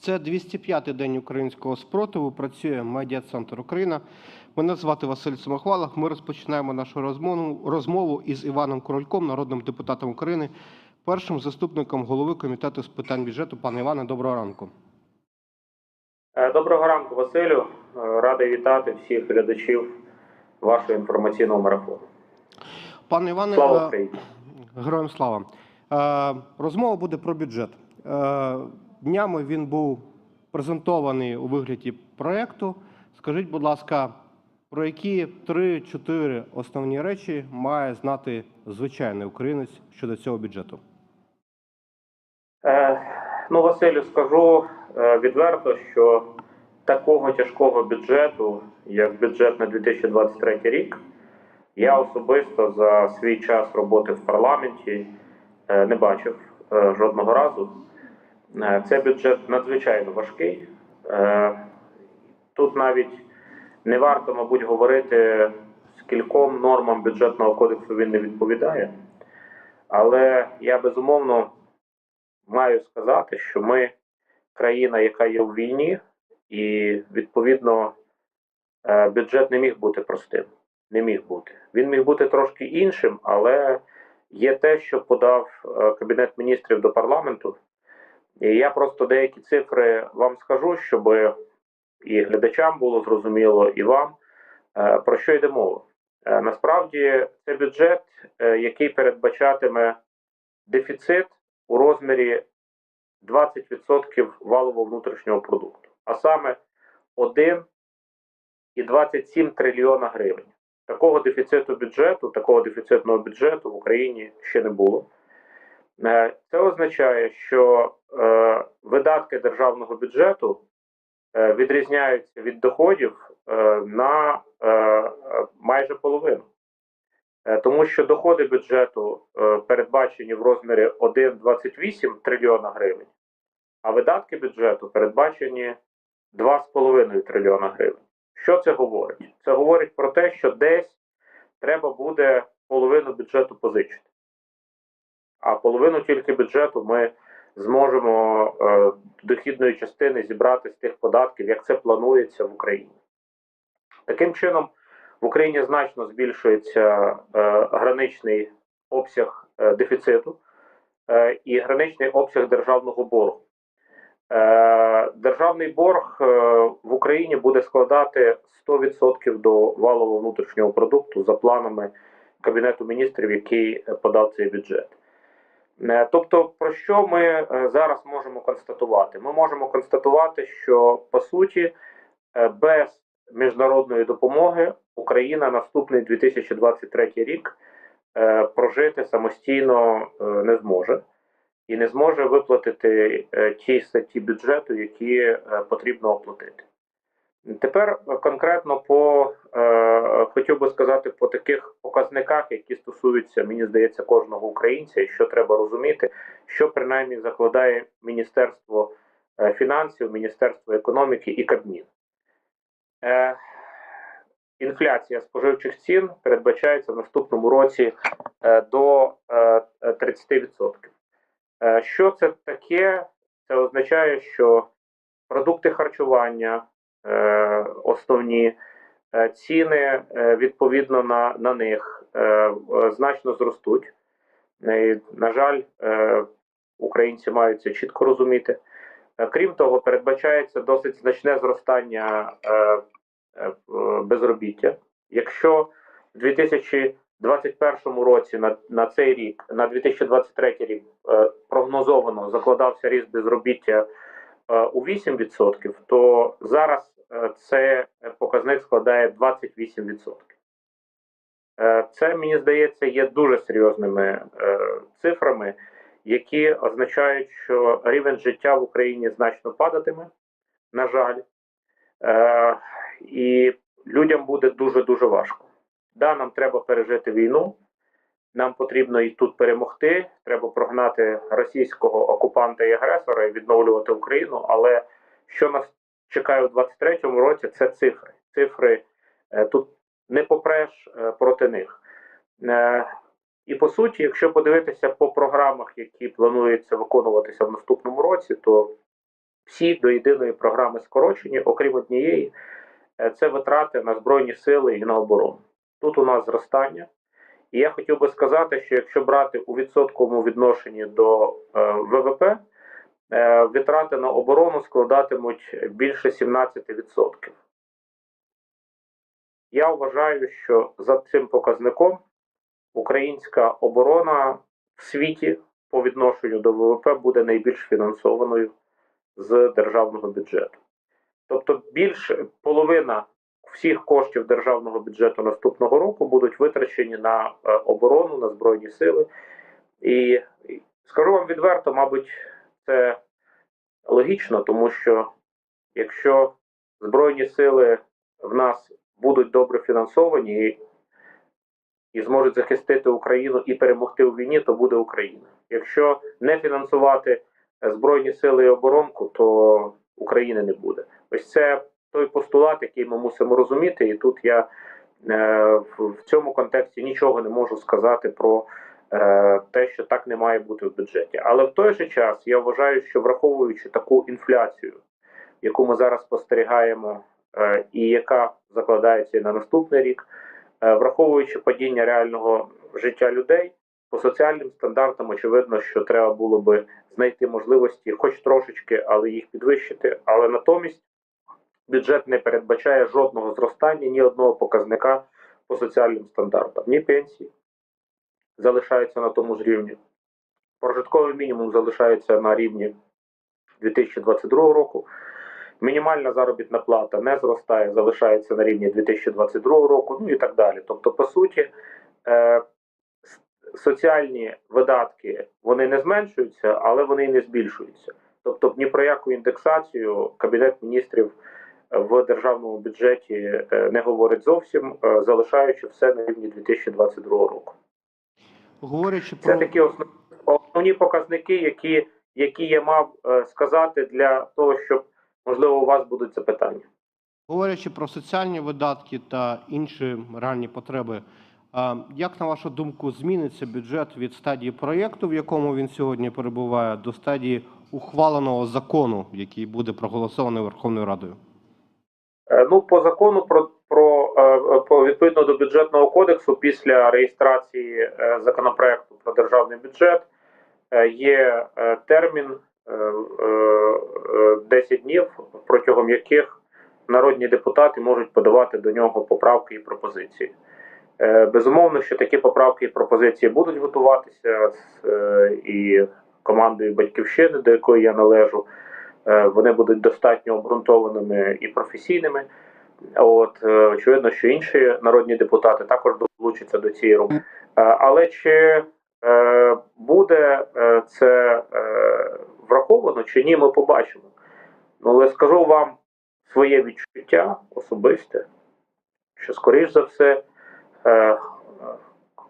Це 205-й день українського спротиву. Працює медіа-центр Україна. Мене звати Василь Самохвалов. Ми розпочинаємо нашу розмову, розмову із Іваном Корольком, народним депутатом України, першим заступником голови комітету з питань бюджету. Пане Іване, доброго ранку. Е, Доброго ранку, Василю. Е, Радий вітати всіх глядачів вашого інформаційного марафону. Пане Іване, Слава е, Україні! Героям слава. Розмова буде про бюджет. Днями він був презентований у вигляді проєкту. Скажіть, будь ласка, про які 3-4 основні речі має знати звичайний українець щодо цього бюджету? Е, ну, Василю, скажу е, відверто, що такого тяжкого бюджету, як бюджет на 2023 рік, я особисто за свій час роботи в парламенті е, не бачив е, жодного разу. Е, Це бюджет надзвичайно важкий. Е, Тут навіть не варто, мабуть, говорити, скільком нормам бюджетного кодексу він не відповідає. Але я безумовно маю сказати, що ми країна, яка є в війні, і відповідно е, бюджет не міг бути простим. Не міг бути. Він міг бути трошки іншим, але є те, що подав Кабінет міністрів до парламенту. І я просто деякі цифри вам скажу, щоб і глядачам було зрозуміло, і вам е, про що йде мова. Е, Насправді це бюджет, е, який передбачатиме дефіцит у розмірі 20% валового внутрішнього продукту, а саме 1,27 трильйона гривень. Такого дефіциту бюджету, такого дефіцитного бюджету в Україні ще не було. Це означає, що видатки державного бюджету е, відрізняються від доходів е, на е, е, майже половину. Е, Тому що доходи бюджету е, передбачені в розмірі 1,28 трильйона гривень, а видатки бюджету передбачені 2,5 трильйона гривень. Що це говорить? Це говорить про те, що десь треба буде половину бюджету позичити. А половину тільки бюджету ми зможемо е, дохідної частини зібрати з тих податків, як це планується в Україні. Таким чином, в Україні значно збільшується е, граничний обсяг е, дефіциту і граничний обсяг державного боргу. Державний борг в Україні буде складати 100% до валового внутрішнього продукту за планами Кабінету міністрів, який подав цей бюджет. Е, Тобто, про що ми е, зараз можемо констатувати? Ми можемо констатувати, що по суті е, без міжнародної допомоги Україна наступний 2023 рік прожити самостійно не зможе і не зможе виплатити ті статті бюджету, які потрібно оплатити. Тепер конкретно по е, хотів би сказати по таких показниках, які стосуються, мені здається, кожного українця, і що треба розуміти, що принаймні закладає Міністерство е, фінансів, Міністерство економіки і Кабмін. Е, інфляція споживчих цін передбачається в наступному році е, до е, 30%. Е, Що це таке? Це означає, що продукти харчування, основні е, ціни е, відповідно на, на них е, е, значно зростуть. Е, і, На жаль, е, українці мають це чітко розуміти. Е, Крім того, передбачається досить значне зростання е, е, е, безробіття. Якщо в 2021 році на, на цей рік, на 2023 рік е, прогнозовано закладався ріст безробіття е, у 8%, то зараз е, це показник складає 28%. Е, Це, мені здається, є дуже серйозними е, цифрами, які означають, що рівень життя в Україні значно падатиме, на жаль, Е, і людям буде дуже-дуже важко. Да, нам треба пережити війну, нам потрібно і тут перемогти. Треба прогнати російського окупанта і агресора і відновлювати Україну. Але що нас чекає у 23-му році, це цифри. Цифри е, тут не попреш е, проти них. Е, і по суті, якщо подивитися по програмах, які планується виконуватися в наступному році, то всі до єдиної програми скорочені, окрім однієї, це витрати на збройні сили і на оборону. Тут у нас зростання. І я хотів би сказати, що якщо брати у відсотковому відношенні до е, ВВП, е, витрати на оборону складатимуть більше 17%. Я вважаю, що за цим показником українська оборона в світі по відношенню до ВВП буде найбільш фінансованою з державного бюджету. Тобто більше половина всіх коштів державного бюджету наступного року будуть витрачені на е, оборону, на збройні сили. І скажу вам відверто, мабуть, це логічно, тому що якщо збройні сили в нас будуть добре фінансовані і, і зможуть захистити Україну і перемогти у війні, то буде Україна. Якщо не фінансувати збройні сили і оборонку, то України не буде. Ось це той постулат, який ми мусимо розуміти, і тут я е, в, цьому контексті нічого не можу сказати про е, те, що так не має бути в бюджеті. Але в той же час я вважаю, що враховуючи таку інфляцію, яку ми зараз спостерігаємо, е, і яка закладається і на наступний рік, враховуючи падіння реального життя людей. По соціальним стандартам очевидно, що треба було би знайти можливості, хоч трошечки, але їх підвищити. Але натомість бюджет не передбачає жодного зростання, ні одного показника по соціальним стандартам, ні пенсії залишаються на тому ж рівні. Прожитковий мінімум залишається на рівні 2022 року. Мінімальна заробітна плата не зростає, залишається на рівні 2022 року, ну і так далі. Тобто, по суті, е, соціальні видатки вони не зменшуються, але вони і не збільшуються. Тобто, ні про яку індексацію Кабінет міністрів в державному бюджеті е, не говорить зовсім, е, залишаючи все на рівні 2022 року. Говорячи про Це такі основні, основні показники, які, які я мав е, сказати для того, щоб можливо у вас будуть запитання. говорячи про соціальні видатки та інші реальні потреби, як на вашу думку зміниться бюджет від стадії проєкту, в якому він сьогодні перебуває, до стадії ухваленого закону, який буде проголосований Верховною Радою? Е, Ну, по закону про, про, е, по відповідно до бюджетного кодексу, після реєстрації е, законопроекту про державний бюджет є термін е, е, е, 10 днів, протягом яких народні депутати можуть подавати до нього поправки і пропозиції. Безумовно, що такі поправки і пропозиції будуть готуватися з і командою батьківщини, до якої я належу. Е, Вони будуть достатньо обґрунтованими і професійними. От е, очевидно, що інші народні депутати також долучаться до цієї роботи. Е, Але чи буде це враховано чи ні, ми побачимо. Ну, але скажу вам своє відчуття особисте, що, скоріш за все,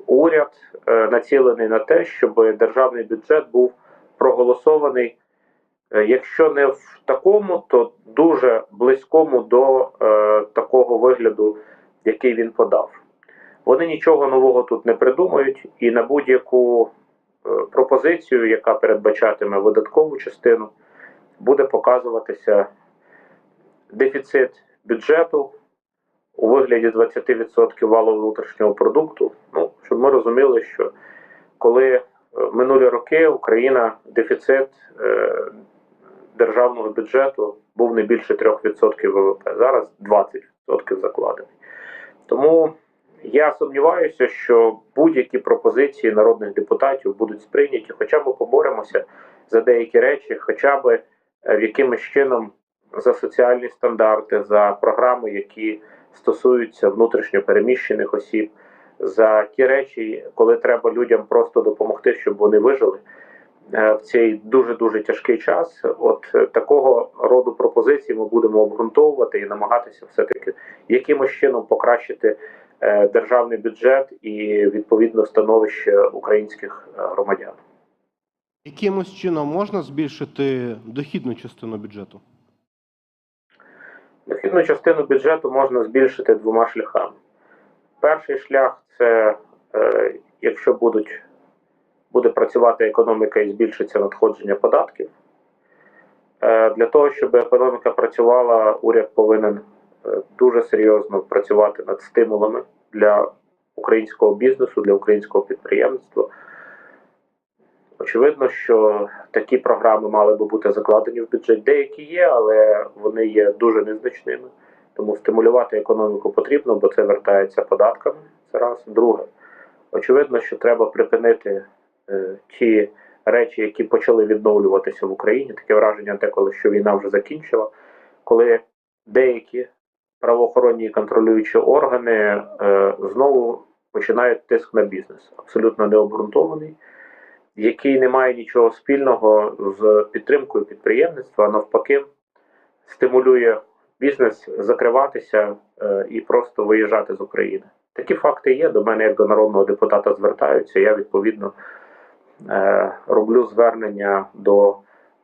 уряд націлений на те, щоб державний бюджет був проголосований, якщо не в такому, то дуже близькому до е, такого вигляду, який він подав. Вони нічого нового тут не придумають, і на будь-яку е, пропозицію, яка передбачатиме видаткову частину, буде показуватися дефіцит бюджету у вигляді 20% валового внутрішнього продукту. Ну, щоб ми розуміли, що коли е, минулі роки Україна дефіцит е, державного бюджету був не більше 3% ВВП, зараз 20% закладений. Тому я сумніваюся, що будь-які пропозиції народних депутатів будуть сприйняті, хоча ми поборемося за деякі речі, хоча б е, в якимось чином за соціальні стандарти, за програми, які стосуються внутрішньо переміщених осіб, за ті речі, коли треба людям просто допомогти, щоб вони вижили е, в цей дуже дуже тяжкий час. От е, такого роду пропозиції ми будемо обґрунтовувати і намагатися все таки якимось чином покращити е, державний бюджет і відповідно становище українських е, громадян. Якимось чином можна збільшити дохідну частину бюджету? Дохідну частину бюджету можна збільшити двома шляхами. Перший шлях це е, якщо будуть, буде працювати економіка і збільшиться надходження податків. Е, Для того, щоб економіка працювала, уряд повинен е, дуже серйозно працювати над стимулами для українського бізнесу, для українського підприємництва. Очевидно, що такі програми мали би бути закладені в бюджет. Деякі є, але вони є дуже незначними. Тому стимулювати економіку потрібно, бо це вертається податками. Це раз. Друге, очевидно, що треба припинити ті речі, які почали відновлюватися в Україні. Таке враження деколи, що війна вже закінчила, коли деякі правоохоронні і контролюючі органи е, знову починають тиск на бізнес, абсолютно необґрунтований, який не має нічого спільного з підтримкою підприємництва, а навпаки, стимулює бізнес закриватися е, і просто виїжджати з України. Такі факти є. До мене, як до народного депутата, звертаються. Я відповідно е, роблю звернення до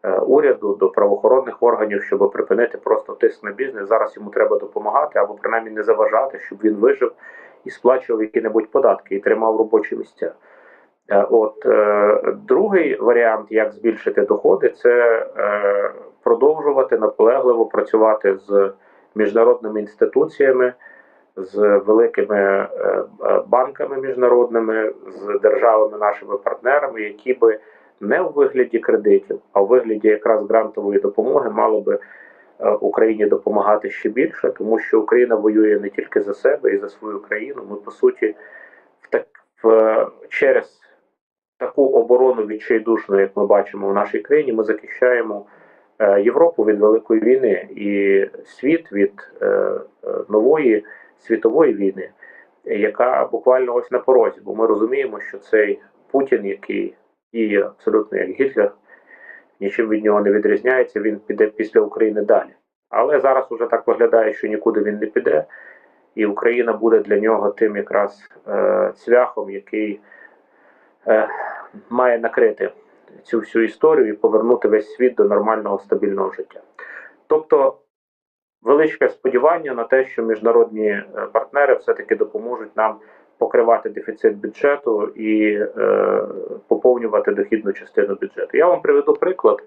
е, уряду, до правоохоронних органів, щоб припинити просто тиск на бізнес. Зараз йому треба допомагати або принаймні не заважати, щоб він вижив і сплачував які-небудь податки і тримав робочі місця. Е, От е, другий варіант, як збільшити доходи, це е, продовжувати наполегливо працювати з міжнародними інституціями, з великими е, е, банками міжнародними, з державами нашими партнерами, які би не у вигляді кредитів, а у вигляді якраз грантової допомоги мали би е, Україні допомагати ще більше, тому що Україна воює не тільки за себе і за свою країну. Ми по суті в так в через таку оборону відчайдушну, як ми бачимо в нашій країні, ми захищаємо Європу від великої війни і світ від е, нової світової війни, яка буквально ось на порозі. Бо ми розуміємо, що цей Путін, який діє абсолютно як Гітлер, нічим від нього не відрізняється, він піде після України далі. Але зараз уже так виглядає, що нікуди він не піде, і Україна буде для нього тим якраз е, цвяхом, який е, має накрити цю всю історію і повернути весь світ до нормального стабільного життя. Тобто величке сподівання на те, що міжнародні е, партнери все-таки допоможуть нам покривати дефіцит бюджету і е, поповнювати дохідну частину бюджету. Я вам приведу приклад,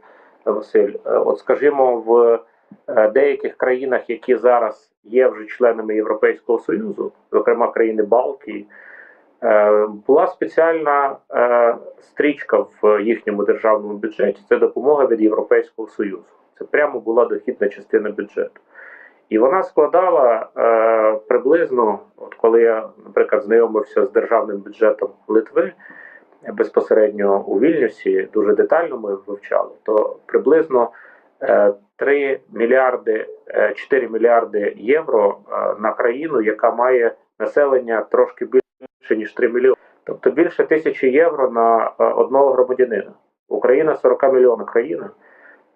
Василь. Е, От, скажімо, в е, деяких країнах, які зараз є вже членами Європейського Союзу, зокрема країни Балтії, Була спеціальна е, стрічка в їхньому державному бюджеті. Це допомога від Європейського Союзу. Це прямо була дохідна частина бюджету. І вона складала е, приблизно, от коли я, наприклад, знайомився з державним бюджетом Литви е, безпосередньо у Вільнюсі, дуже детально ми вивчали, то приблизно е, 3 мільярди, е, 4 мільярди євро е, на країну, яка має населення трошки більше ніж 3 мільйони. Тобто більше тисячі євро на е, одного громадянина. Україна 40 мільйонна країна.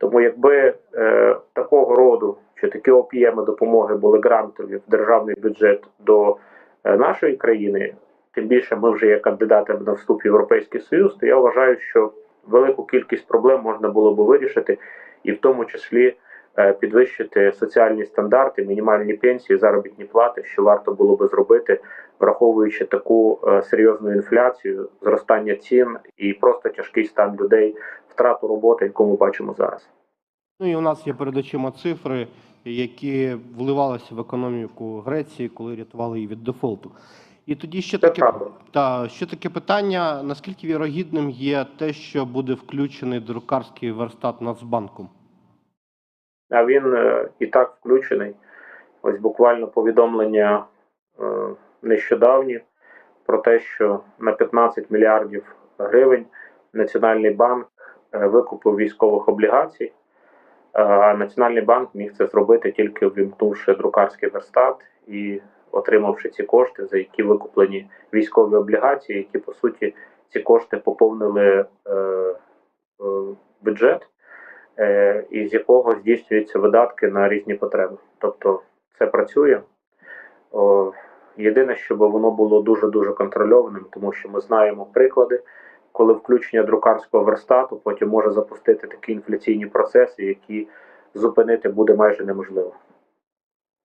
Тому якби е, такого роду чи такі об'єми допомоги були грантові в державний бюджет до е, нашої країни, тим більше ми вже є кандидатами на вступ в Європейський Союз, то я вважаю, що велику кількість проблем можна було би вирішити, і в тому числі е, підвищити соціальні стандарти, мінімальні пенсії, заробітні плати, що варто було би зробити, враховуючи таку е, серйозну інфляцію, зростання цін і просто тяжкий стан людей, втрату роботи, яку ми бачимо зараз. Ну і у нас є перед очима цифри, які вливалися в економіку Греції, коли рятували її від дефолту. І тоді ще Це таке правда. та ще таке питання: наскільки вірогідним є те, що буде включений друкарський верстат Нацбанком? А він е, і так включений. Ось буквально повідомлення е, нещодавні про те, що на 15 мільярдів гривень Національний банк е, викупив військових облігацій. Е, Національний банк міг це зробити тільки ввімкнувши друкарський верстат і отримавши ці кошти, за які викуплені військові облігації, які по суті ці кошти поповнили е, бюджет із якого здійснюються видатки на різні потреби. Тобто це працює. Єдине, щоб воно було дуже-дуже контрольованим, тому що ми знаємо приклади, коли включення друкарського верстату потім може запустити такі інфляційні процеси, які зупинити буде майже неможливо.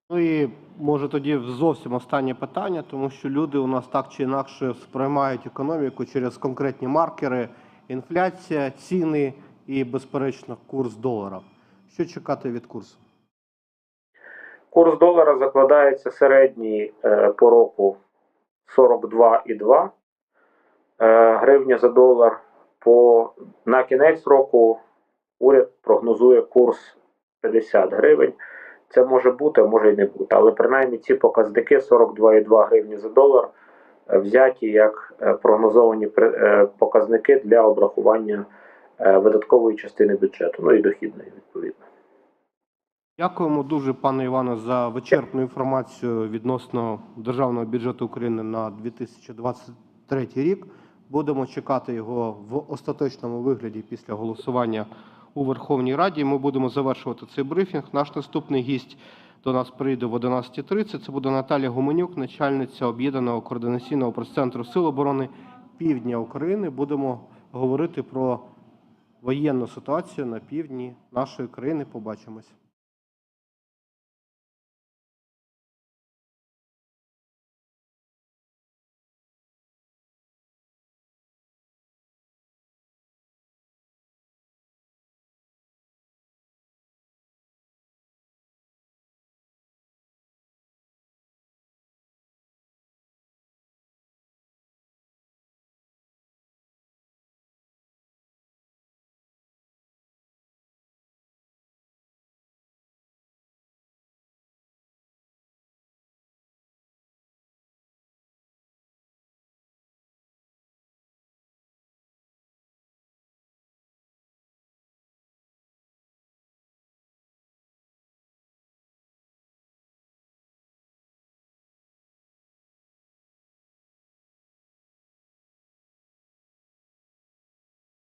Ну і може тоді зовсім останнє питання, тому що люди у нас так чи інакше сприймають економіку через конкретні маркери: інфляція, ціни і, безперечно, курс долара. Що чекати від курсу? Курс долара закладається середній е, по року 42,2 е, гривня за долар. По, на кінець року уряд прогнозує курс 50 гривень. Це може бути, а може і не бути. Але принаймні ці показники 42,2 гривні за долар е, взяті як е, прогнозовані е, показники для обрахування е, видаткової частини бюджету, ну і дохідної відповідно. Дякуємо дуже, пане Іване, за вичерпну інформацію відносно державного бюджету України на 2023 рік. Будемо чекати його в остаточному вигляді після голосування у Верховній Раді. Ми будемо завершувати цей брифінг. Наш наступний гість до нас прийде в 11.30. Це буде Наталія Гуменюк, начальниця об'єднаного координаційного прес-центру Сил оборони Півдня України. Будемо говорити про воєнну ситуацію на півдні нашої країни. Побачимось.